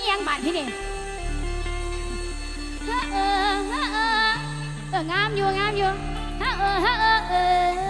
นียังบานที่นี่เออเออเออเอองามอยู่งามอยู่เออเออเออ